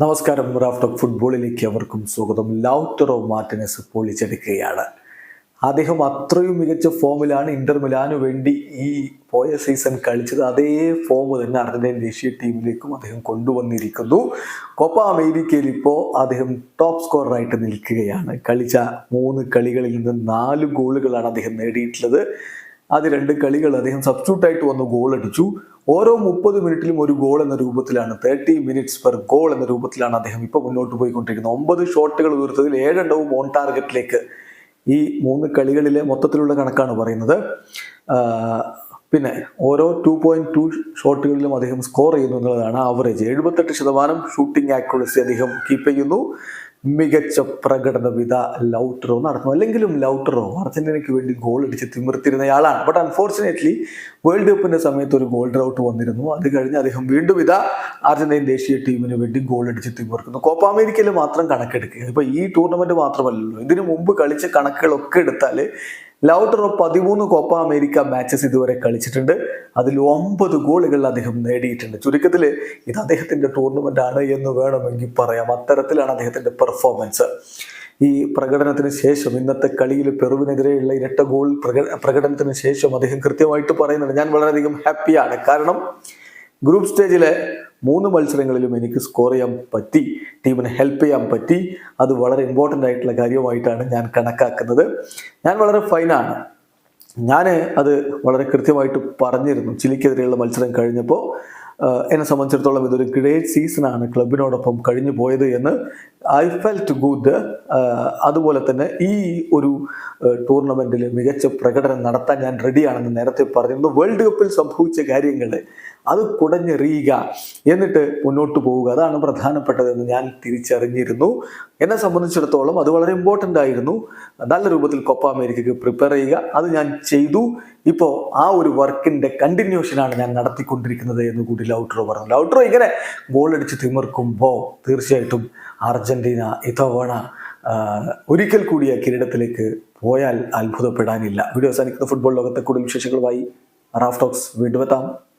നമസ്കാരം. Raft of ഫുട്ബോളിലേക്ക് അവർക്കും സ്വാഗതം. ലൗട്ടറോ മാർട്ടിനസ് പൊളിച്ചെടുക്കുകയാണ്. അദ്ദേഹം അത്രയും മികച്ച ഫോമിലാണ് ഇന്റർ മിലാനു വേണ്ടി ഈ പോയ സീസൺ കളിച്ചത്. അതേ ഫോം തന്നെ അർജന്റീൻ ദേശീയ ടീമിലേക്കും അദ്ദേഹം കൊണ്ടുവന്നിരിക്കുന്നു. കോപ്പ അമേരിക്കയിൽ ഇപ്പോൾ അദ്ദേഹം ടോപ്പ് സ്കോററായിട്ട് നിൽക്കുകയാണ്. കളിച്ച മൂന്ന് കളികളിൽ നിന്ന് നാല് ഗോളുകളാണ് അദ്ദേഹം നേടിയിട്ടുള്ളത്. അത് രണ്ട് കളികൾ അദ്ദേഹം സബ്സ്റ്റിറ്റ്യൂട്ട് ആയിട്ട് വന്ന് ഗോൾ അടിച്ചു. ഓരോ മുപ്പത് മിനിറ്റിലും ഒരു ഗോൾ എന്ന രൂപത്തിലാണ് തേർട്ടി മിനിറ്റ്സ് പെർ ഗോൾ എന്ന രൂപത്തിലാണ് അദ്ദേഹം ഇപ്പോൾ മുന്നോട്ട് പോയിക്കൊണ്ടിരിക്കുന്നത്. ഒമ്പത് ഷോട്ടുകൾ ഉയർത്തതിൽ ഏഴെണ്ണവും ഓൺ ടാർഗറ്റിലേക്ക് ഈ മൂന്ന് കളികളിലെ മൊത്തത്തിലുള്ള കണക്കാണ് പറയുന്നത്. പിന്നെ ഓരോ ടു പോയിന്റ് ടു ഷോട്ടുകളിലും അദ്ദേഹം സ്കോർ ചെയ്യുന്നു എന്നുള്ളതാണ് ആവറേജ് എഴുപത്തെട്ട് ശതമാനം ഷൂട്ടിംഗ് ആക്യുറസി അദ്ദേഹം കീപ്പ് ചെയ്യുന്നു. മികച്ച പ്രകടനം ഇതാ ലൗട്ടറോ നടന്നു. അല്ലെങ്കിലും ലൗട്ടറോ അർജന്റീനയ്ക്ക് വേണ്ടി ഗോൾ അടിച്ച് തിമിർത്തിരുന്നയാളാണ് ബട്ട് അൺഫോർച്ചുനേറ്റ്ലി വേൾഡ് കപ്പിന്റെ സമയത്ത് ഒരു ഗോൾ ഡ്രൗട്ട് വന്നിരുന്നു. അത് കഴിഞ്ഞ് അദ്ദേഹം വീണ്ടും ഇതാ അർജന്റീൻ ദേശീയ ടീമിന് വേണ്ടി ഗോൾ അടിച്ച് തിമിർക്കുന്നു. കോപ്പ അമേരിക്കയിൽ മാത്രം കണക്കെടുക്കുക ഇപ്പൊ ഈ ടൂർണമെന്റ് മാത്രമല്ലല്ലോ. ഇതിനു മുമ്പ് കളിച്ച കണക്കുകളൊക്കെ എടുത്താൽ ലൗട്ടറോ പതിമൂന്ന് കോപ്പ അമേരിക്ക മാച്ചസ് ഇതുവരെ കളിച്ചിട്ടുണ്ട്. അതിൽ ഒമ്പത് ഗോളുകൾ അദ്ദേഹം നേടിയിട്ടുണ്ട്. ചുരുക്കത്തിൽ ഇത് അദ്ദേഹത്തിന്റെ ടൂർണമെന്റ് ആണ് എന്ന് വേണമെങ്കിൽ പറയാം. അത്തരത്തിലാണ് അദ്ദേഹത്തിന്റെ പെർഫോമൻസ് ഈ പ്രകടനത്തിന് ശേഷം ഇന്നത്തെ കളിയിൽ പെറുവിനെതിരെയുള്ള ഇരട്ട ഗോൾ പ്രക പ്രകടനത്തിന് ശേഷം അദ്ദേഹം കൃത്യമായിട്ട് പറയുന്നുണ്ട്. ഞാൻ വളരെയധികം ഹാപ്പിയാണ് കാരണം ഗ്രൂപ്പ് സ്റ്റേജിലെ മൂന്ന് മത്സരങ്ങളിലും എനിക്ക് സ്കോർ ചെയ്യാൻ പറ്റി ടീമിനെ ഹെൽപ്പ് ചെയ്യാൻ പറ്റി. അത് വളരെ ഇമ്പോർട്ടന്റ് ആയിട്ടുള്ള കാര്യമായിട്ടാണ് ഞാൻ കണക്കാക്കുന്നത്. ഞാൻ വളരെ ഫൈനാണ് ഞാൻ അത് വളരെ കൃത്യമായിട്ട് പറഞ്ഞിരുന്നു. ചിലിക്കെതിരെയുള്ള മത്സരം കഴിഞ്ഞപ്പോൾ എന്നെ സംബന്ധിച്ചിടത്തോളം ഇതൊരു ഗ്രേറ്റ് സീസണാണ് ക്ലബിനോടൊപ്പം കഴിഞ്ഞു പോയത് എന്ന് ഐ ഫെൽറ്റ് ഗുഡ് അതുപോലെ തന്നെ ഈ ഒരു ടൂർണമെന്റിൽ മികച്ച പ്രകടനം നടത്താൻ ഞാൻ റെഡിയാണെന്ന് നേരത്തെ പറഞ്ഞിരുന്നു. വേൾഡ് കപ്പിൽ സംഭവിച്ച കാര്യങ്ങൾ അത് കുടഞ്ഞെറിയുക എന്നിട്ട് മുന്നോട്ട് പോവുക. അതാണ് പ്രധാനപ്പെട്ടതെന്ന് ഞാൻ തിരിച്ചറിഞ്ഞിരുന്നു. എന്നെ സംബന്ധിച്ചിടത്തോളം അത് വളരെ ഇമ്പോർട്ടന്റ് ആയിരുന്നു. നല്ല രൂപത്തിൽ കൊപ്പ അമേരിക്കയ്ക്ക് പ്രിപ്പയർ ചെയ്യുക. അത് ഞാൻ ചെയ്തു. ഇപ്പോൾ ആ ഒരു വർക്കിന്റെ കണ്ടിന്യൂഷനാണ് ഞാൻ നടത്തിക്കൊണ്ടിരിക്കുന്നത് എന്ന് കൂടി ലൗട്രോ പറഞ്ഞു. ലൗട്രോ ഇങ്ങനെ ഗോൾ അടിച്ച് തിമിർക്കുമ്പോൾ തീർച്ചയായിട്ടും അർജന്റീന ഇത്തവണ ആ, ഒരിക്കൽ കൂടി ആ കിരീടത്തിലേക്ക് പോയാൽ അത്ഭുതപ്പെടാനില്ല. വീഡിയോ അവസാനിക്കുന്ന ഫുട്ബോൾ ലോകത്തെ കൂടുതൽ വിശേഷങ്ങളുമായി റാഫ് ടോക്സ് വീണ്ടും എത്താം.